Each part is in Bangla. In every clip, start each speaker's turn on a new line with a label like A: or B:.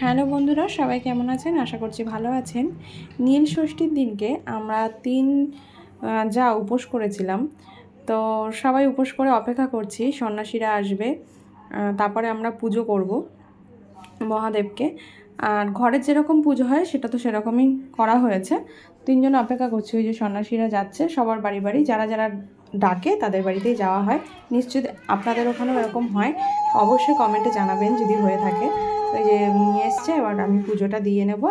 A: হ্যালো বন্ধুরা, সবাই কেমন আছেন? আশা করছি ভালো আছেন। নীল ষষ্ঠীর দিনকে আমরা তিন যা উপোস করেছিলাম। তো সবাই উপোস করে অপেক্ষা করছি, সন্ন্যাসীরা আসবে তারপরে আমরা পুজো করব মহাদেবকে। আর ঘরের যেরকম পুজো হয়, সেটা তো সেরকমই করা হয়েছে। তিনজন অপেক্ষা করছি, ওই যে সন্ন্যাসীরা যাচ্ছে, সবার বাড়ি বাড়ি, যারা যারা ডাকে, তাদের বাড়িতেই যাওয়া হয়। নিশ্চয়ই আপনাদের ওখানেও এরকম হয়। অবশ্যই কমেন্টে জানাবেন যদি হয়ে থাকে। ওই যে নিয়ে এসছে, এবার আমি পুজোটা দিয়ে নেব।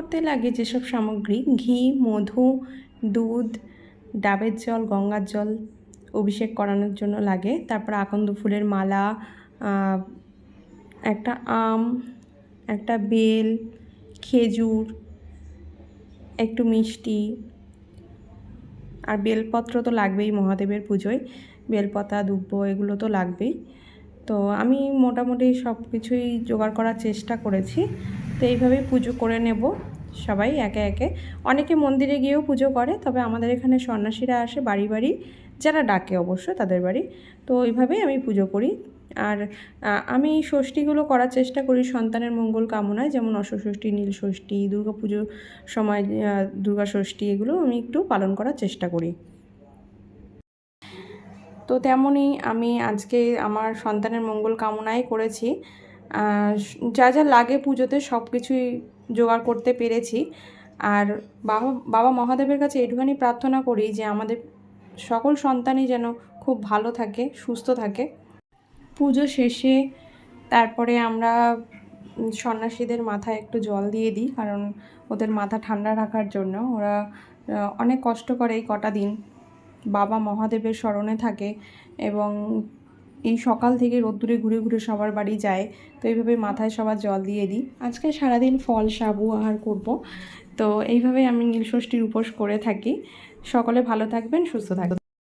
A: করতে লাগে যেসব সামগ্রী? ঘি, মধু, দুধ, ডাবের জল, গঙ্গার জল অভিষেক করানোর জন্য লাগে। তারপর আকন্দ ফুলের মালা একটা আম, একটা বেল, খেজুর, একটু মিষ্টি, আর বেলপত্র তো লাগবেই মহাদেবের পুজোয়। বেলপাতা, দুব্ব এগুলো তো লাগবেই। তো আমি মোটামুটি সব কিছুই জোগাড় করার চেষ্টা করেছি। তো এইভাবেই পুজো করে নেব সবাই একে একে। অনেকে মন্দিরে গিয়েও পুজো করে, তবে আমাদের এখানে সন্ন্যাসীরা আসে বাড়ি বাড়ি। যারা ডাকে অবশ্য তাদের বাড়ি। তো ওইভাবেই আমি পুজো করি। আর আমি ষষ্ঠীগুলো করার চেষ্টা করি সন্তানের মঙ্গল কামনায়। যেমন অশ্বষষ্ঠী নীল ষষ্ঠী দুর্গা পুজোর সময় দুর্গা ষষ্ঠী এগুলো আমি একটু পালন করার চেষ্টা করি। তো তেমনই আমি আজকে আমার সন্তানের মঙ্গল কামনাই করেছি। যা যা লাগে পুজোতে সব কিছুই জোগাড় করতে পেরেছি। আর বাবা বাবা মহাদেবের কাছে এটুখানি প্রার্থনা করি যে আমাদের সকল সন্তানই যেন খুব ভালো থাকে, সুস্থ থাকে। পুজো শেষে তারপরে আমরা সন্ন্যাসীদের মাথায় একটু জল দিয়ে দিই, কারণ ওদের মাথা ঠান্ডা রাখার জন্য। ওরা অনেক কষ্ট করে এই কটা দিন। বাবা মহাদেবের স্মরণে থাকে এবং এই সকাল থেকে রোদ্দুরে ঘুরে ঘুরে সবার বাড়ি যায়, তো এইভাবে মাথায় সবার জল দিয়ে দিই। আজকে সারাদিন ফল, সাবু আহার করব। তো এইভাবে আমি নীলষষ্ঠীর উপোস করে থাকি। সকলে ভালো থাকবেন, সুস্থ থাকবেন।